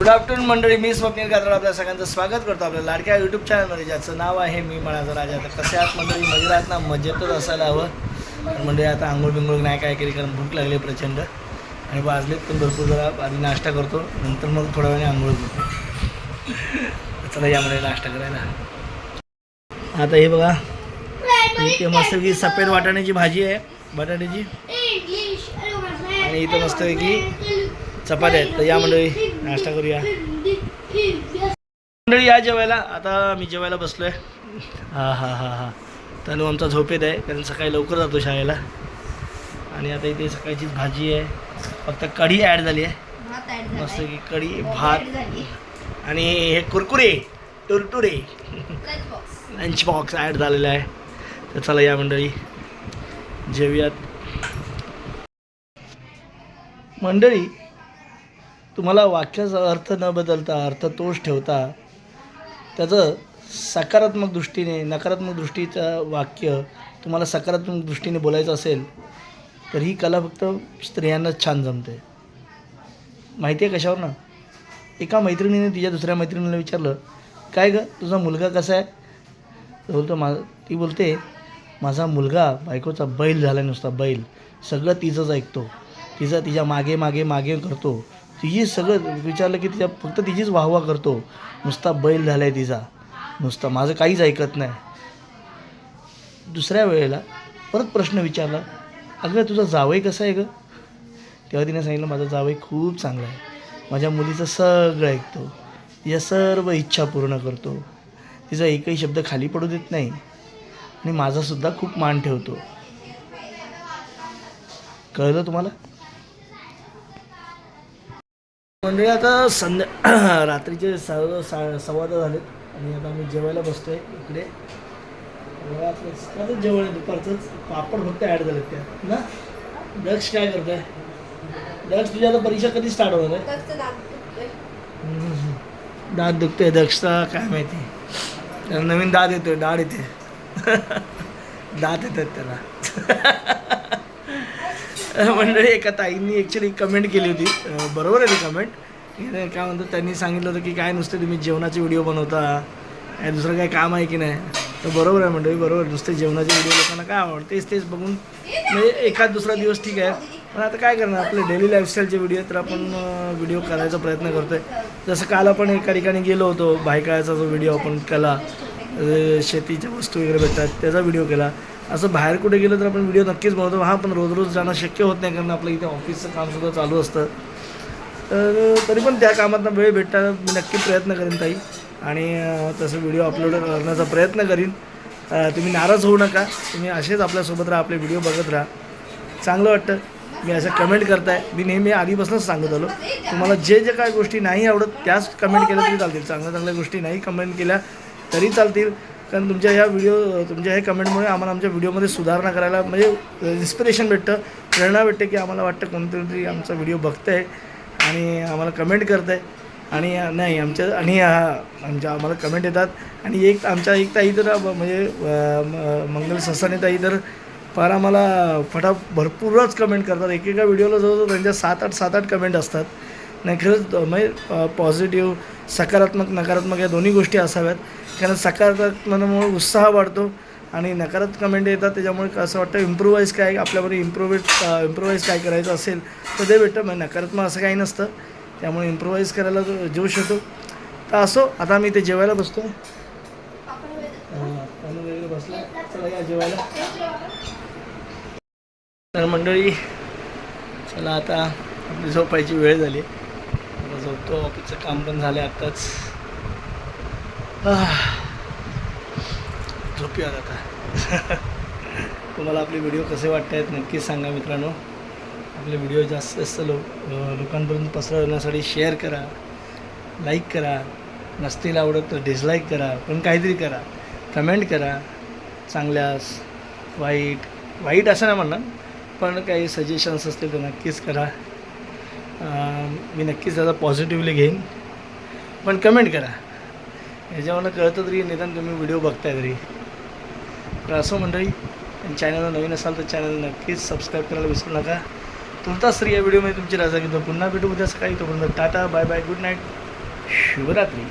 Good afternoon मंडळी. मी स्वप्नील कात्रड आपल्या सगळ्यांचं स्वागत करतो आपल्या लाडक्या यूट्यूब चॅनलमध्ये ज्याचं नाव आहे मी मनाचा राजा. तर कसे आहात मंडळी? मजेत आहात ना? मजेतच असायला हवं. मंडळी आता आंघोळ बिंघोळ नाही काय केली कारण भूक लागली प्रचंड. आणि वाजलेत पण भरपूर जरा. आधी नाश्ता करतो. नंतर मग थोड्या वेळाने आंघोळ करतो. चला यामध्ये नाश्ता करायला. आता हे बघा. इथे मस्तपैकी सफेद वाटाण्याची भाजी आहे. बटाट्याची. आणि इथं मस्त की चपात्या आहेत. तर या मंडळी नाश्ता करूया. मंडळी या जेवायला. आता मी जेवायला बसलोय. हा हा हा हा. तनु आमचा झोपेत आहे कारण सकाळी लवकर जातो शाळेला. आणि आता इथे सकाळचीच भाजी आहे. फक्त कढी ॲड झाली आहे. मस्त की कढी भात. आणि हे कुरकुरे टुरटुरे लंच बॉक्स ॲड झालेला आहे. तर चला या मंडळी. जेवूयात. मंडळी तुम्हाला वाक्याचा अर्थ न बदलता अर्थ तोच ठेवता त्याचं सकारात्मक दृष्टीने नकारात्मक दृष्टीचं वाक्य तुम्हाला सकारात्मक दृष्टीने बोलायचं असेल तर ही कला फक्त स्त्रियांनाच छान जमते. माहिती आहे कशावर ना? एका मैत्रिणीने तिच्या दुसऱ्या मैत्रिणीला विचारलं काय गं तुझा मुलगा कसा आहे? तर बोलतो मा ती बोलते माझा मुलगा बायकोचा बैल झाला नुसता बैल. सगळं तिचंच ऐकतो. तिचा तिच्यामागे मागे मागे करतो. तिची सगळं विचारलं की तिच्या फक्त तिचीच वाहवा करतो. नुसता बैल झाला आहे तिचा. नुसता माझं काहीच ऐकत नाही. दुसऱ्या वेळेला परत प्रश्न विचारला अगं तुझा जावई कसा आहे गं? तेव्हा तिने सांगितलं माझा जावई खूप चांगला आहे. माझ्या मुलीचं सगळं ऐकतो. तिच्या सर्व इच्छा पूर्ण करतो. तिचा एकही शब्द खाली पडू देत नाही. आणि माझासुद्धा खूप मान ठेवतो. कळलं तुम्हाला? मंडळी आता संध्या रात्रीचे सर्व सा सव्वा झालेत आणि आता आम्ही जेवायला बसतोय इकडे. सकाळचं जेवण आहे दुपारचंच. पापड फक्त ॲड झालेत त्या ना? दक्ष काय करताय? दक्ष तुझी आता परीक्षा कधी स्टार्ट होणार आहे. दात दुखतोय. दक्षता काय माहिती. त्याला नवीन दात येतोय डाळ येते. दात येतात त्याला. मंडळी एका ताईंनी ॲक्च्युली कमेंट केली होती. बरोबर आहे ती कमेंट काय म्हणतात त्यांनी सांगितलं होतं की काय नुसते तुम्ही जेवणाचे व्हिडिओ बनवता. काय दुसरं काय काम आहे की नाही? तर बरोबर आहे मंडळी बरोबर. नुसते जेवणाचे व्हिडिओ लोकांना काय आवडतं तेच तेच बघून. म्हणजे एखाद दुसरा दिवस ठीक आहे. पण आता काय करणार आपले डेली लाईफस्टाईलचे व्हिडिओ तर आपण व्हिडिओ करायचा प्रयत्न करतो आहे जसं काल आपण एका ठिकाणी गेलो होतो बायकाचा जो व्हिडिओ आपण केला शेतीच्या वस्तू वगैरे भेटतात त्याचा व्हिडिओ केला. असं बाहेर कुठे गेलं तर आपण व्हिडिओ नक्कीच बनवतो हा पण रोज रोज जाणं शक्य होत नाही कारण आपलं इथे ऑफिसचं कामसुद्धा चालू असतं. तर तरी पण त्या कामातनं वेळ भेटता मी नक्की प्रयत्न करेन ताई. आणि तसं व्हिडिओ अपलोड करण्याचा प्रयत्न करीन. तुम्ही नाराज होऊ नका. तुम्ही असेच आपल्यासोबत राहा आपले व्हिडिओ बघत राहा. चांगलं वाटतं. मी असं कमेंट करताय. मी नेहमी आधीपासूनच सांगत आलो. तुम्हाला जे जे काय गोष्टी नाही आवडत त्याच कमेंट केल्या तरी चालतील. चांगल्या चांगल्या गोष्टी नाही कमेंट केल्या तरी चालतील. कारण तुमच्या ह्या व्हिडिओ तुमच्या ह्या कमेंटमुळे आम्हाला आमच्या व्हिडिओमध्ये सुधारणा करायला म्हणजे इन्स्पिरेशन भेटतं. प्रेरणा भेटते की आम्हाला वाटतं कोणतरी आमचा व्हिडिओ बघतं आहे आणि आम्हाला कमेंट करत आहे आणि नाही आमच्या आणि हा आमच्या आम्हाला कमेंट येतात. आणि एक आमच्या एक ताई तर म्हणजे म- मंगल ससाने ताई तर फार आम्हाला फटा भरपूरच कमेंट करतात. एकेका व्हिडिओला जवळजवळ त्यांच्या सात आठ सात आठ कमेंट असतात. नाही खरंच म्हणजे पॉझिटिव्ह सकारात्मक नकारात्मक या दोन्ही गोष्टी असाव्यात. कारण सकारात्मकमुळे उत्साह वाढतो आणि नकारात्मक कमेंट येतात त्याच्यामुळे असं वाटतं इम्प्रूवाईज काय आपल्यामध्ये इम्प्रूव्हेट इम्प्रूवाईज काय करायचं असेल तर ते भेटतं. म्हणजे नकारात्मक असं काही नसतं. त्यामुळे इम्प्रूवाईज करायला जोश येतो. तर असो आता मी ते जेवायला बसतो. वगैरे बसला. चला या जेवायला. तर मंडळी चला आता आपली झोपायची वेळ झाली. झोपतो ऑफिसचं काम पण झालं आत्ताच. आह. झोपूयात आता. तुम्हाला आपले व्हिडिओ कसे वाटत आहेत नक्कीच सांगा मित्रांनो. आपले व्हिडिओ जास्त जास्त लोक लोकांपर्यंत पसरवण्यासाठी शेअर करा. लाईक करा. नसतील आवडत तर डिसलाईक करा. पण काहीतरी करा. कमेंट करा. चांगल्यास वाईट वाईट असं नाही म्हणणार. पण काही सजेशन्स असतील तर नक्कीच करा. मी नक्कीच त्याचा पॉझिटिव्हली घेईन. पण कमेंट करा. ह्याच्यावरनं कळतं तरी निदान तुम्ही व्हिडिओ बघताय तरी. तर असं मंडळी चॅनलला नवीन असाल तर चॅनल नक्कीच सबस्क्राईब करायला विसरू नका. तुमचा स्त्री या व्हिडिओमध्ये तुमची रजा घेतो पुन्हा भेटू. उद्या सकाळी तोपर्यंत tata bye bye good night Shivratri